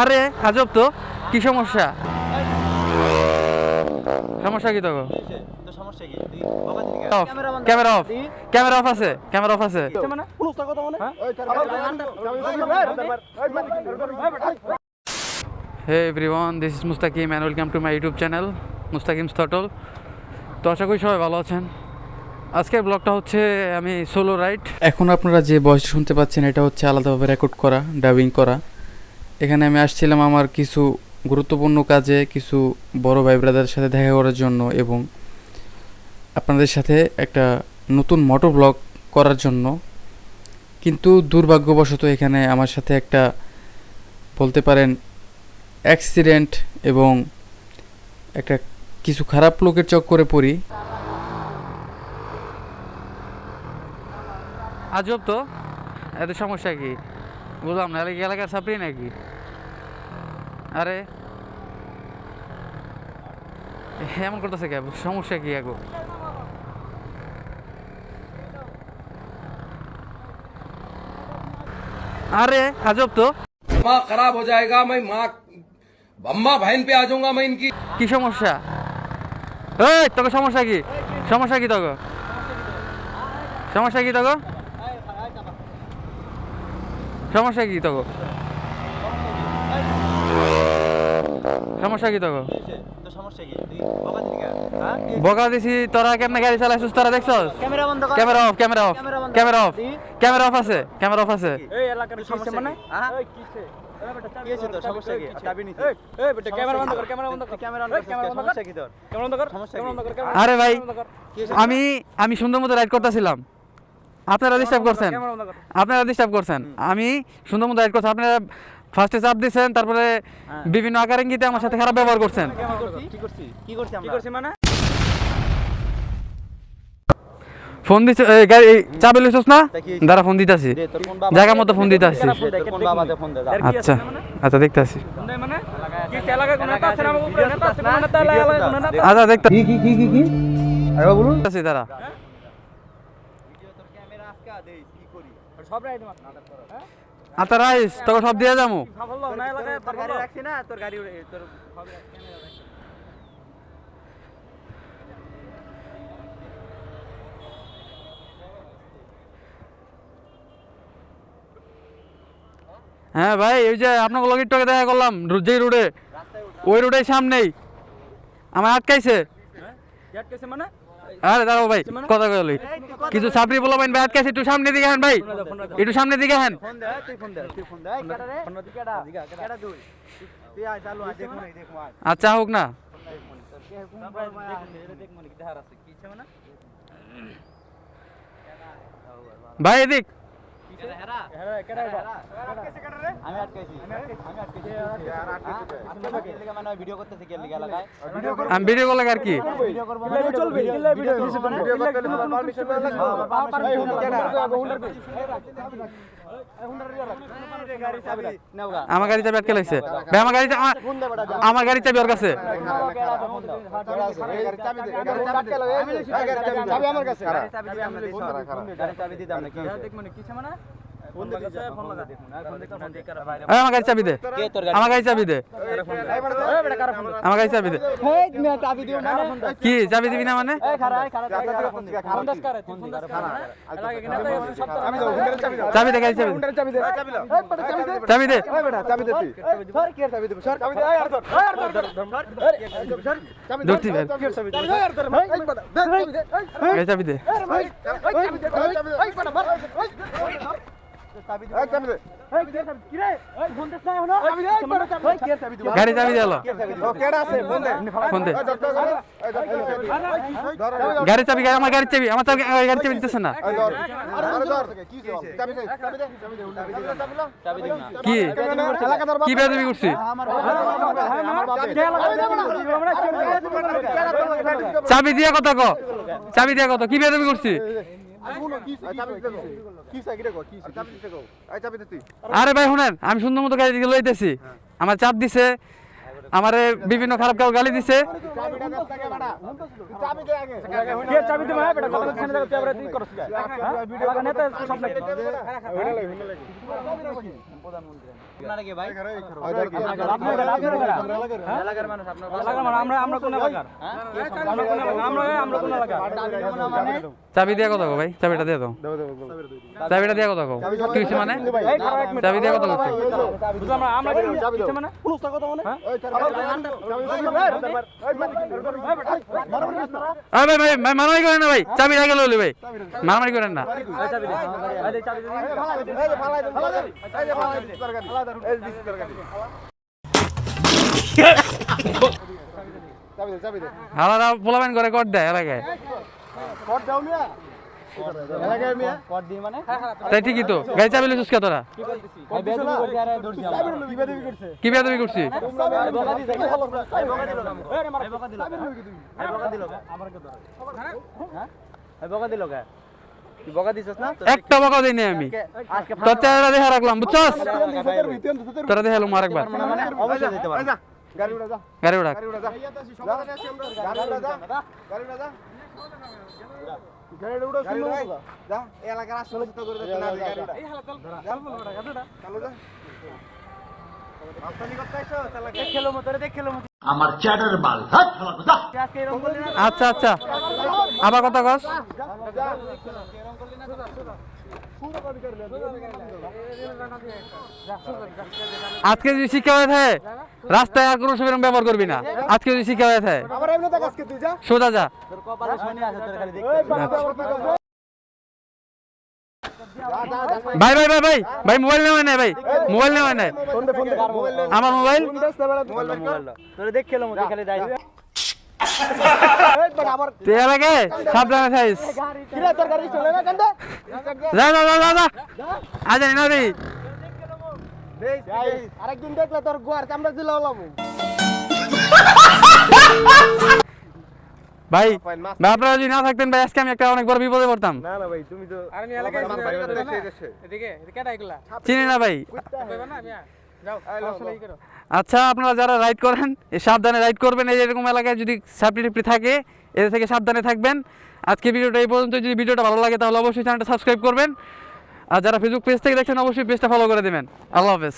আরে আজব তো। কি সমস্যা? সমস্যা কি তো ক্যামেরা অফ ক্যামেরা অফ আছে ক্যামেরা অফ আছে। Hey everyone this is Mustakim and welcome to my YouTube channel Mustakim স্থটল তো আশা করি সবাই ভালো আছেন। আজকের ব্লগটা হচ্ছে আমি সোলো রাইড এখন আপনারা যে ভয়েস শুনতে পাচ্ছেন এটা হচ্ছে আলাদাভাবে রেকর্ড করা ডাবিং করা। এখানে আমি আসছিলাম আমার কিছু গুরুত্বপূর্ণ কাজে, কিছু বড় ভাই ব্রাদারের সাথে দেখা করার জন্য এবং আপনাদের সাথে একটা নতুন মোটর ব্লগ করার জন্য। কিন্তু দুর্ভাগ্যবশত এখানে আমার সাথে একটা, বলতে পারেন অ্যাক্সিডেন্ট এবং একটা কিছু খারাপ লোকের চক্করে পড়ি। আজব তো? এত সমস্যা কি? বুঝলাম না এলাকার সাপড়ি নাকি? আরে এমন করতেছে কে? সমস্যা কি এখন আরে আজব তো। মা খারাপ হয়ে যায়গা মা বাম্মা ভাইন পে আজ কি ইনকি। কি সমস্যা? এই তোকে সমস্যা কি? সমস্যা কি তোকে? সমস্যা কি তোকে? সমস্যা কি তোকে সমস্যা কি তো সমস্যা কি বকা দিছি তোরা কেমনে গাড়ি চালাইছিস তোরা দেখছস? ক্যামেরা বন্ধ কর। Camera off camera off camera off camera off আছে ক্যামেরা অফ আছে। এই এলাকার সমস্যা মানে? কি? হয়েছে? তোর? সমস্যা কি? চাবি নিতে ক্যামেরা বন্ধ কর ক্যামেরা বন্ধ কর। ক্যামেরা বন্ধ কর। সমস্যা কি তোর? ক্যামেরা বন্ধ কর সমস্যা কি আরে ভাই আমি আমি সুন্দর মতো রাইড করতেছিলাম। আপনারা ডিস্টার্ব করছেন। আপনারা ডিস্টার্ব করছেন। আমি সুন্দর মতো করছি। আপনারা ফার্স্টে চাপ দিয়েছেন তারপরে বিভিন্ন আকার ইঙ্গিতে আমার সাথে খারাপ ব্যবহার করছেন। মানে? ফোন দিছে গাড়ি লইছস না? দাঁড়া ফোন দিতাছি। জায়গা মতো ফোন দিতে আসছি দে, তোর কোন বাবাতে ফোন দে যা। আচ্ছা। আচ্ছা দেখতাছি। আচ্ছা দেখতে কি কি কি কি কি? বলুন দাঁড়া ক্যামেরা আজকে দে কি করি আচ্ছা রাইস তোকে সব দিয়ে যাব তোর গাড়ি রাখছি না তোর গাড়ি তোর হ্যাঁ ভাই ওই যে আপনাকে লগের টকে দেখা করলাম যেই রোডে ওই রোডের সামনেই। আমার আটকাইছে। আরে দাঁড়াও ভাই কথা কইলি কিছু সাপড়ি বলো ভাই আটকাইছে একটু সামনে দিকে হেন ভাই একটু সামনে দিকে হেন ফোন দে তুই ফোন দে তুই ফোন দে কেডা রে কেডা কেডা তুই তুই আয় চালু আয় দেখো না দেখো আয় আচ্ছা হোক না ভাই এদিক আমি আটকাইছি আমি কে মানে ভিডিও করতেছে কে লাগা আমি ভিডিও কল আর কি ভিডিও করব। মানে চলবে ভিডিও ভিডিও করতে পারমিশন চাবি নাও গা আমার গাড়ি চাবি আটকে লাগছে ভাই আমার গাড়ি আমার- গাড়ি চাবি ওর কাছে আমার দিতাম না কি এই, আমার গাড়ি চাবি দে আমার গাড়ি চাবি দে আমার গাড়ি চাবি দে চাবি দিও না কি চাবি দিবি না মানে দে গাড়ি দে দে ধরতি ভাই গাড়ি চাবি দে গাড়ি চাবি দে হলো ফোন দে গাড়ি চাবি গাড়ি- আমার গাড়ি চাবি আমার চাবি আমার গাড়ি চাবি দিতেছে না চাবি দিও না কি কি বেদবি করছি চাবি দিয়া কত ক চাবি দিয়া কত কি বেদবি করছি আরে ভাই শুনেন আমি সুন্দর মতো গাড়ি দিকে লইতেছি আমার চাপ দিছে আমারে বিভিন্ন খারাপ কাউ গালি দিছে চাবি দিও না বেটা কথা শুনে দাও তুই আবার তুই করছ হ্যাঁ নেতা সব প্রধানমন্ত্রী আপনারা কি ভাই? এলাকার মানুষ আপনার আমরা আমরা কোন এলাকার? আমরা কোন এলাকার? আমরা আমরা কোন এলাকার? মানে চাবি দিয়ে কথা কো ভাই? চাবিটা দিয়ে দাও। চাবিটা দিয়ে কথা কো কি হইছে মানে? চাবি দিয়ে মানে? কত মানে? মারামারি করেন না ভাই। চাবি রেখে লইলি ভাই। মারামারি করেন না। চাবি দে এই চাবি দে হালারা পোলাবেন করে কর দেয় এলাকায়। কর দিই মানে তাই ঠিকই তো। গাড়ি চাবি লিখছিস কে তোরা? কি বেদবি করছে কি বেয়াদবি করছি ভাই বকা বকা একটা বকা দিই নাই আমি। আজকে তোর চেহারা দেখে রাখলাম বুঝছস? তোরা দেখে এলো মার একবার যেতে গাড়ি উড়াক খেলো মতো দেখ খেলো মতো। আমার চ্যাটার এরকম আচ্ছা আচ্ছা। আবার কথা কস। আজকে যদি শিক্ষা হয়ে থাকে রাস্তায় আর কোনো সেরকম ব্যবহার করবি না। আজকে যদি শিক্ষা হয়ে থাকে সোজা যা। তোর কপালে শনি আছে তোর খালি দেখতে ভাই ভাই ভাই ভাই ভাই মোবাইল নেওয়া নাই ভাই? মোবাইল নেওয়া নাই? আমার মোবাইল? তোর দেখ খেলো মতো খালি তুই এলাকায় সাবধানে থাকিস। যা যা যা যা যা। আজ না রে আরেকদিন দেখলে তোর গোয়ার চামড়া দিলে হলাম। ভাই ভাই আপনারা যদি না থাকতেন ভাই আজকে আমি একটা অনেক বড় বিপদে পড়তাম। না না ভাই তুমি তো আরে নি? এলাকায় এদিকে এদিকে ডাইকলা চিনি না ভাই। করো। আচ্ছা আপনারা যারা রাইড করেন সাবধানে রাইড করবেন। এই এরকম এলাকায় যদি সাপড়ি থাকে, এদের থেকে সাবধানে থাকবেন। আজকে ভিডিওটা এই পর্যন্ত যদি ভিডিওটা ভালো লাগে, তাহলে অবশ্যই চ্যানেলটা সাবস্ক্রাইব করবেন। আর যারা ফেসবুক পেজ থেকে দেখছেন, অবশ্যই পেজটা ফলো করে দেবেন। আল্লাহ হাফেজ।